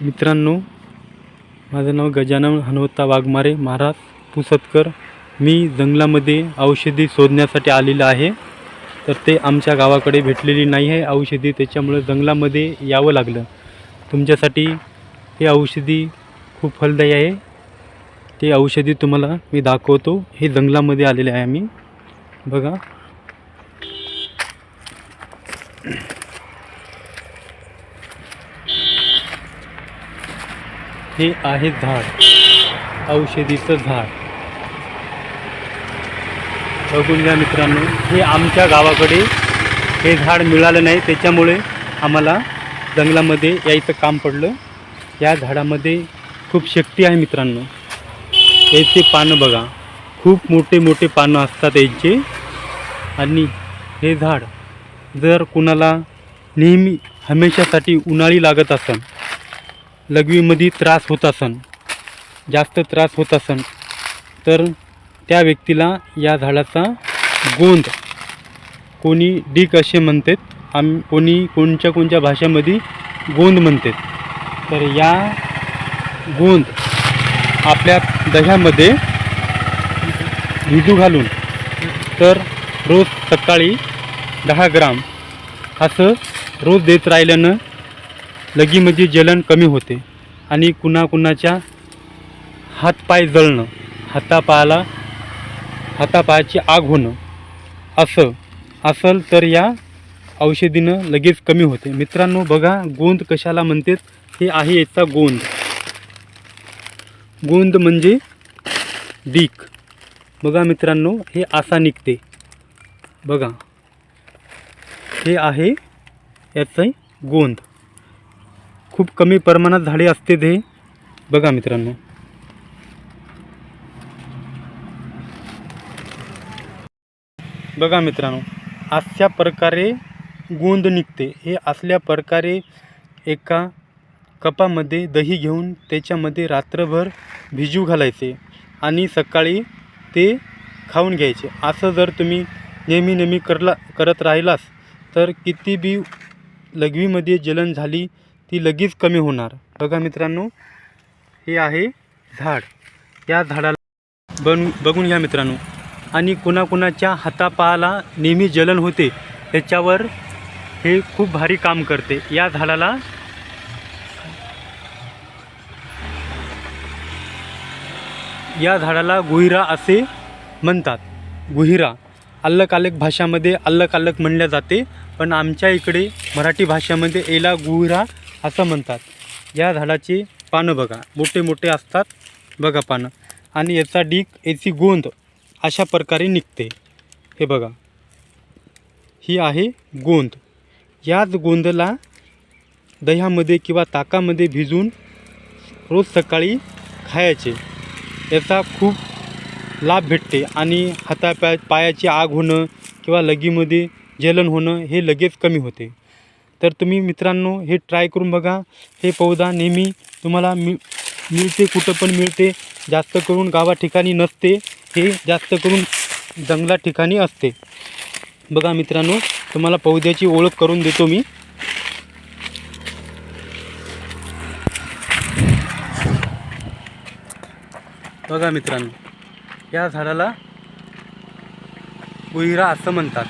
मित्रांनो माझं नाव गजानन हनुमंता वाघमारे महाराज पुसतकर. मी जंगलामध्ये औषधी शोधण्यासाठी आलेलं आहे. तर ते आमच्या गावाकडे भेटलेली नाही आहे औषधी त्याच्यामुळं जंगलामध्ये यावं लागलं. तुमच्यासाठी हे औषधी खूप फलदायी आहे. ते औषधी तुम्हाला मी दाखवतो. हे जंगलामध्ये आलेले आहे आम्ही. बघा. हे आहे झाड. औषधीचं झाड. बघून घ्या मित्रांनो हे आमच्या गावाकडे हे झाड मिळालं नाही. त्याच्यामुळे आम्हाला जंगलामध्ये यायचं काम पडलं. या झाडामध्ये खूप शक्ती आहे मित्रांनो. याचे पानं बघा. खूप मोठे मोठे पानं असतात याचे. आणि हे झाड जर कुणाला नेहमी हमेशासाठी उन्हाळी लागत असेल लघवीमध्ये त्रास होत असन जास्त त्रास होत असन तर त्या व्यक्तीला या झाडाचा गोंद कोणी डीक असे म्हणतात आम कोणी कोणच्या कोणत्या भाषेमध्ये गोंद म्हणतात. तर या गोंद आपल्या दह्यामध्ये भिजू घालून तर रोज सकाळी दहा ग्राम असं रोज देत राहिल्यानं लगीमध्ये जलन कमी होते आणि कुणा कुणाच्या हातपाय जळणं हातापायाला हातापायाची आग होणं. असं असल तर या औषधीनं लगेच कमी होते. मित्रांनो बघा गोंद कशाला म्हणतात? हे आहे याचा गोंद. गोंद म्हणजे डीक. बघा मित्रांनो हे असा निघते. बघा. हे आहे याचं गोंद. खूप कमी प्रमाणात झाडे असते ते. बघा मित्रांनो. बघा मित्रांनो अशा प्रकारे गोंद निघते. हे असल्या प्रकारे एका कपामध्ये दही घेऊन त्याच्यामध्ये रात्रभर भिजू घालायचे आणि सकाळी ते खाऊन घ्यायचे. असं जर तुम्ही नेहमी नेहमी करला करत राहिलास तर किती बी लघवीमध्ये जलन झाली ती लगेच कमी होणार. बघा मित्रांनो हे आहे झाड. या झाडाला बन बघून घ्या मित्रांनो. आणि कुणाकुणाच्या हातापायाला नेहमी जलन होते त्याच्यावर हे खूप भारी काम करते. या झाडाला या झाडाला गुहिरा असे म्हणतात. गुहिरा अल्लक अल्लक भाषामध्ये अल्लक अल्लक म्हणल्या जाते. पण आमच्या इकडे मराठी भाषेमध्ये याला गुहिरा असं म्हणतात. या झाडाची पानं बघा. मोठे मोठे असतात बघा पानं. आणि याचा डीक याची गोंद अशा प्रकारे निघते. हे बघा. ही आहे गोंद. याच गोंदला दह्यामध्ये किंवा ताकामध्ये भिजून रोज सकाळी खायचे. याचा खूप लाभ भेटते. आणि हातापाय पायाची आग होणं किंवा लगीमध्ये जलन होणं हे लगेच कमी होते. तर तुम्ही मित्रांनो हे ट्राय करून बघा. हे पौधा नेहमी तुम्हाला मि मिळते कुठं पण मिळते. जास्त करून गावा ठिकाणी नसते. हे जास्त करून जंगला ठिकाणी असते. बघा मित्रांनो तुम्हाला पौद्याची ओळख करून देतो मी. बघा मित्रांनो या झाडाला उहिरा असं म्हणतात.